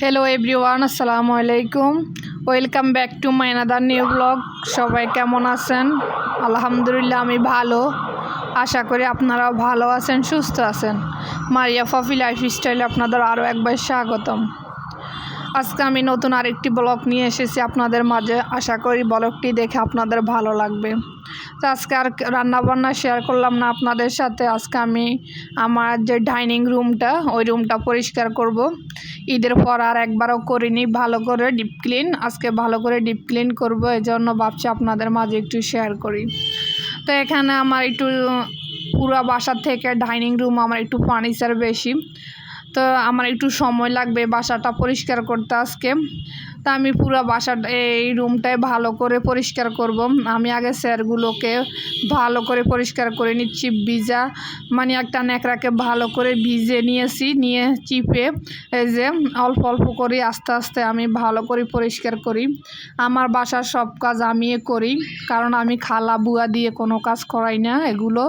Hello everyone আসসালামু আলাইকুম welcome back to my another new blog সবাই কেমন আছেন? আলহামদুলিল্লাহ আমি ভালো। আশা করি আপনারাও ভালো আছেন, সুস্থ আছেন। মারিয়া ফফি লাইফ স্টাইলে আপনাদের আরও একবার স্বাগতম। আজকে আমি নতুন আরেকটি ব্লগ নিয়ে এসেছি আপনাদের মাঝে। আশা করি ব্লগটি দেখে আপনাদের ভালো লাগবে। তো আজকে আর রান্নাবান্না শেয়ার করলাম না আপনাদের সাথে। আজকে আমি আমার যে ডাইনিং রুমটা ওই রুমটা পরিষ্কার করব। ঈদের পর আর একবারও করিনি। ভালো করে ডিপ ক্লিন আজকে ভালো করে ডিপ ক্লিন করব। এই জন্য ভাবছি আপনাদের মাঝে একটু শেয়ার করি। তো এখানে আমার একটু পুরো বাসার থেকে ডাইনিং রুম আমার একটু ফার্নিচার বেশি। তো আমার একটু সময় লাগবে বাসাটা পরিষ্কার করতে আজকে। তা আমি পুরো বাসাটা এই রুমটায় ভালো করে পরিষ্কার করব। আমি আগে স্যারগুলোকে ভালো করে পরিষ্কার করে নিচ্ছি, ভিজা মানে একটা ন্যাকড়াকে ভালো করে ভিজে নিয়েছি, নিয়ে চিপে, এই যে অল্প অল্প করে আস্তে আস্তে আমি ভালো করে পরিষ্কার করি। আমার বাসার সব কাজ আমি করি, কারণ আমি খালা বুয়া দিয়ে কোনো কাজ করাই না, এগুলো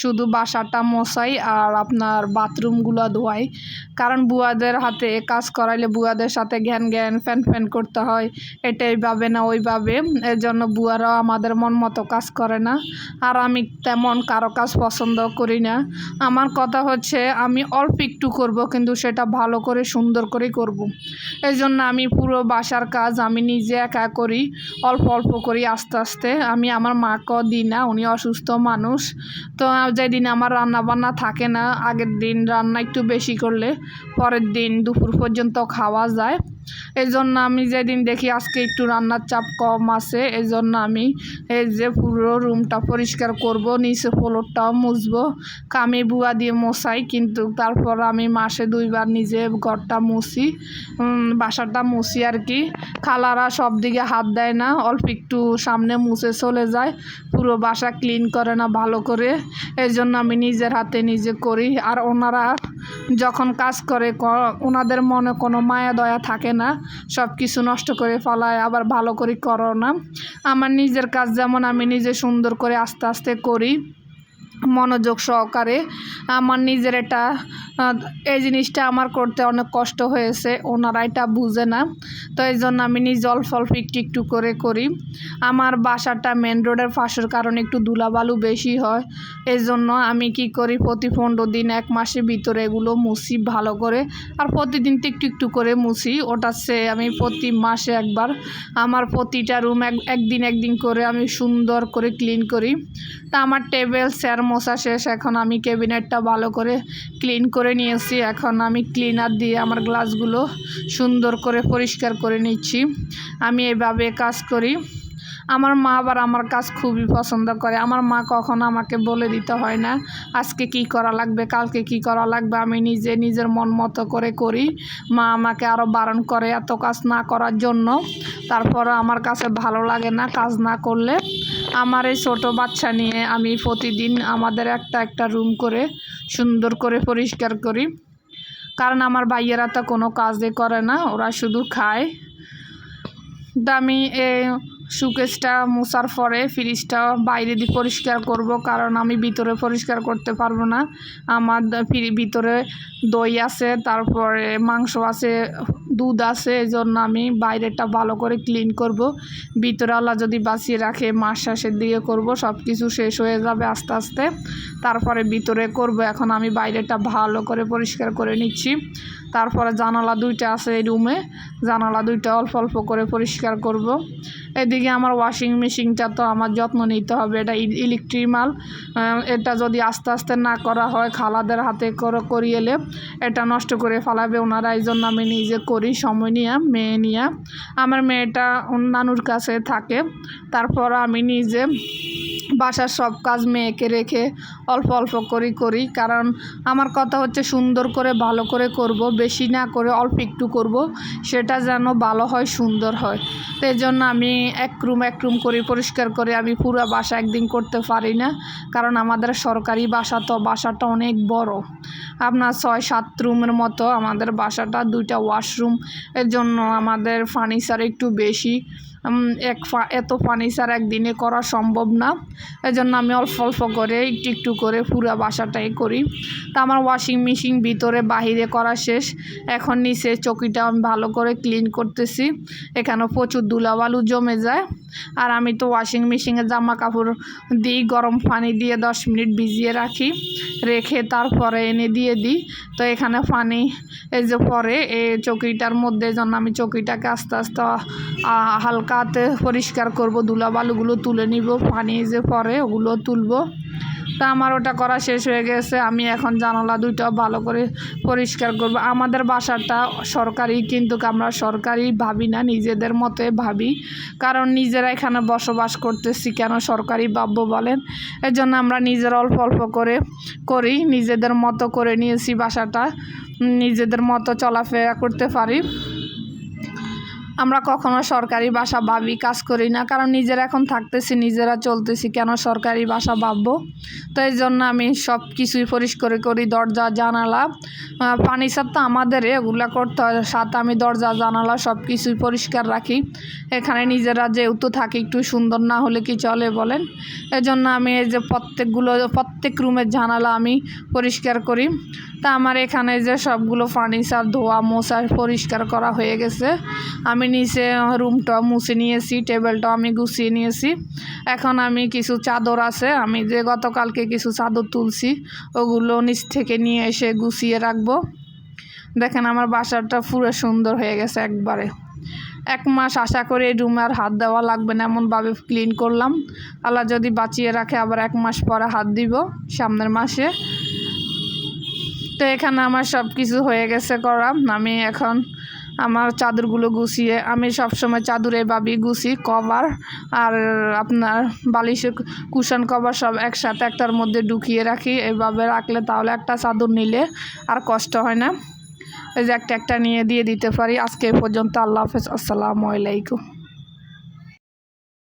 শুধু বাসাটা মশাই আর আপনার বাথরুমগুলো ধোয়াই। কারণ বুয়াদের হাতে কাজ করাইলে বুয়াদের সাথে জ্ঞান জ্ঞান ফ্যান ফ্যান করতে হয় এটা এইভাবে না ওইভাবে এর জন্য বুয়ারাও আমাদের মন মতো কাজ করে না। আর আমি তেমন কারও কাজ পছন্দ করি না। আমার কথা হচ্ছে, আমি অল্প একটু করব, কিন্তু সেটা ভালো করে, সুন্দর করে করব। এই জন্য আমি পুরো বাসার কাজ আমি নিজে একা করি, অল্প অল্প করি আস্তে আস্তে। আমি আমার মাকেও দিই না, উনি অসুস্থ মানুষ। তো যেদিন আমার রান্না বান্না থাকে না, আগের দিন রান্না একটু বেশি করলে, পরের দিন দুপুর পর্যন্ত খাওয়া যায়। এই জন্য আমি যেদিন দেখি আজকে একটু রান্নার চাপ কম আছে এই জন্য আমি এই যে পুরো রুমটা পরিষ্কার করব, নিচে ফ্লোরটাও মুছবো। কামি বুয়া দিয়ে মশাই কিন্তু তারপর আমি মাসে দুইবার নিজে ঘরটা মুছি বাসাটা মুছি আর কি। খালারা সব দিকে হাত দেয় না, অল্প একটু সামনে মুছে চলে যায়। পুরো বাসা ক্লিন করে না ভালো করে এই জন্য আমি নিজের হাতে নিজে করি। আর ওনারা যখন কাজ করে ওনাদের মনে কোনো মায়া, দয়া থাকে না। সব কিছু নষ্ট করে ফলায়, আবার ভালো করে করো না। আমার নিজের কাজ যেমন আমি নিজে সুন্দর করে আস্তে আস্তে করি। মনোযোগ সহকারে আমার নিজের এটা এই জিনিসটা আমার করতে অনেক কষ্ট হয়েছে ওনারা এটা বুঝে না। তো এই জন্য আমি নিজে অল্প অল্প একটু একটু করে করি। আমার বাসাটা মেন রোডের পাশের কারণে একটু ধুলাবালু বেশি হয়। এই জন্য আমি কি করি, প্রতি পনেরো দিন এক মাসের ভিতরে এগুলো মুছি ভালো করে, আর প্রতিদিন তো একটু একটু করে মুছি। ওটা সে আমি প্রতি মাসে একবার, আমার প্রতিটা রুম এক, একদিন একদিন করে আমি সুন্দর করে ক্লিন করি। তা আমার টেবিল চেয়ার মশা শেষ। এখন আমি ক্যাবিনেটটা ভালো করে ক্লিন করে নিয়েছি। এখন আমি ক্লিনার দিয়ে আমার গ্লাসগুলো সুন্দর করে পরিষ্কার করে নিচ্ছি। আমি এভাবে কাজ করি। আমার মা আবার আমার কাজ খুবই পছন্দ করে। আমার মা কখনো আমাকে বলে দিতে হয় না, আজকে কি করা লাগবে, কালকে কি করা লাগবে, আমি নিজে নিজের মন মতো করে করি। মা আমাকে আরও বারণ করে এত কাজ না করার জন্য। তারপরে আমার কাছে ভালো লাগে না কাজ না করলে। আমার এই ছোটো বাচ্চা নিয়ে আমি প্রতিদিন আমাদের একটা একটা রুম করে সুন্দর করে পরিষ্কার করি। কারণ আমার ভাইয়েরা তো কোনো কাজই করে না, ওরা শুধু খায়। তা এই মোছার পরে ফ্রিজটা বাইরে দিয়ে পরিষ্কার করব, কারণ আমি ভিতরে পরিষ্কার করতে পারব না। আমার ভিতরে দই আছে, তারপরে মাংস আছে, দুধ আছে এই জন্য আমি বাইরেটা ভালো করে ক্লিন করব। ভিতরে যদি বাঁচিয়ে রাখে, মাস শেষের দিকে করব সব কিছু শেষ হয়ে যাবে আস্তে আস্তে। তারপরে ভিতরে করব, এখন আমি বাইরেটা ভালো করে পরিষ্কার করে নিচ্ছি। তারপরে জানালা দুইটা আছে এই রুমে, জানালা দুইটা অল্প অল্প করে পরিষ্কার করব। এদিকে আমার ওয়াশিং মেশিনটা তো আমার যত্ন নিতে হবে। এটা ইলেকট্রিক মাল। এটা যদি আস্তে আস্তে না করা হয়, খালাদের হাতে করে করিয়েলে এটা নষ্ট করে ফেলাবে। ওনারা এই জন্য আমি নিজে করি, সময় নিয়ে, মেয়ে নিয়ে। আমার মেয়েটা নানুর কাছে থাকে। তারপর আমি নিজে বাসার সব কাজ মেয়েকে রেখে অল্প অল্প করে, করি। কারণ আমার কথা হচ্ছে সুন্দর করে, ভালো করে করব, বেশি না করে অল্প একটু করব। সেটা যেন ভালো হয়, সুন্দর হয়। তো এই জন্য আমি এক রুম এক রুম করে পরিষ্কার করে আমি পুরো বাসা একদিন করতে পারি না। কারণ আমাদের সরকারি বাসা তো বাসাটা অনেক বড়। আপনার ছয়, সাত রুমের মতো আমাদের বাসাটা, দুইটা ওয়াশরুম এর জন্য আমাদের ফার্নিচার একটু বেশি। এক এত ফার্নিচার একদিনে করা সম্ভব না। এই জন্য আমি অল্প অল্প করে একটু একটু করে পুরো বাসাটাই করি। তা আমার ওয়াশিং মেশিন ভিতরে বাহিরে করা শেষ। এখন নিচে চকিটা আমি ভালো করে ক্লিন করতেছি। এখানে প্রচুর ধুলাবালু জমে যায়। আর আমি তো ওয়াশিং মেশিনে জামা কাপড় দিই, গরম পানি দিয়ে দশ মিনিট ভিজিয়ে রাখি। রেখে তারপরে এনে দিয়ে দিই। তো এখানে পানি, এই যে পরে এই চকিটার মধ্যে যেন আমি চকিটাকে আস্তে আস্তে হালকা হাতে পরিষ্কার করব, ধুলাবালুগুলো তুলে নিব, পানি যে পরে ওগুলো তুলবো। তা আমার ওটা করা শেষ হয়ে গেছে, আমি এখন জানালা দুইটা ভালো করে পরিষ্কার করব। আমাদের বাসাটা সরকারি, কিন্তু আমরা সরকারি ভাবি না, নিজেদের মতে ভাবি। কারণ নিজেরা এখানে বসবাস করতেছি কেন সরকারি ভাববো বলেন? এর জন্য আমরা নিজের অল্প অল্প করে করি, নিজেদের মতো করে নিয়েছি বাসাটা, নিজেদের মতো চলাফেরা করতে পারি। আমরা কখনো সরকারি বাসা ভাবি কাজ করি না, কারণ নিজেরা এখন থাকতেছি, নিজেরা চলতেছি, কেন সরকারি বাসা ভাববো? তো এই জন্য আমি সব কিছুই পরিষ্কার করি, দরজা, জানালা। সার তো আমাদের, এগুলা করতে হয়। সাথে আমি, দরজা, জানালা সব কিছুই পরিষ্কার রাখি। এখানে নিজেরা যেহেতু থাকি, একটু সুন্দর না হলে কি চলে বলেন? এজন্য আমি এই যে প্রত্যেকগুলো, প্রত্যেক রুমের জানালা আমি পরিষ্কার করি। তা আমার এখানে যে সবগুলো ফার্নিচার, ধোয়া, মোছা পরিষ্কার করা হয়ে গেছে। আমি নিচে রুমটা মুছে নিয়েছি টেবিলটাও আমি গুছিয়ে নিয়েছি। এখন আমি কিছু চাদর আছে, আমি যে গতকালকে কিছু চাদর তুলছি, ওগুলো নিচ থেকে নিয়ে এসে গুছিয়ে রাখব। দেখেন আমার বাসাটা পুরো সুন্দর হয়ে গেছে একবারে। এক মাস আশা করে রুমে আর হাত দেওয়া লাগবে না, এমনভাবে ক্লিন করলাম। আল্লাহ যদি বাঁচিয়ে রাখে, আবার এক মাস পরে হাত দিব, সামনের মাসে। তো এখানে আমার সব কিছু হয়ে গেছে করা আমি এখন আমার চাদরগুলো গুছিয়ে, আমি সবসময় চাদরে ভাবি গুছি, কভার আর আপনার বালিশের কুশন, কভার সব একসাথে একটার মধ্যে ঢুকিয়ে রাখি। এভাবে রাখলে তাহলে একটা চাদর নিলে আর কষ্ট হয় না। এই যে একটা একটা নিয়ে দিয়ে দিতে পারি। আজকে পর্যন্ত আল্লাহ হাফেজ। আসসালামু আলাইকুম।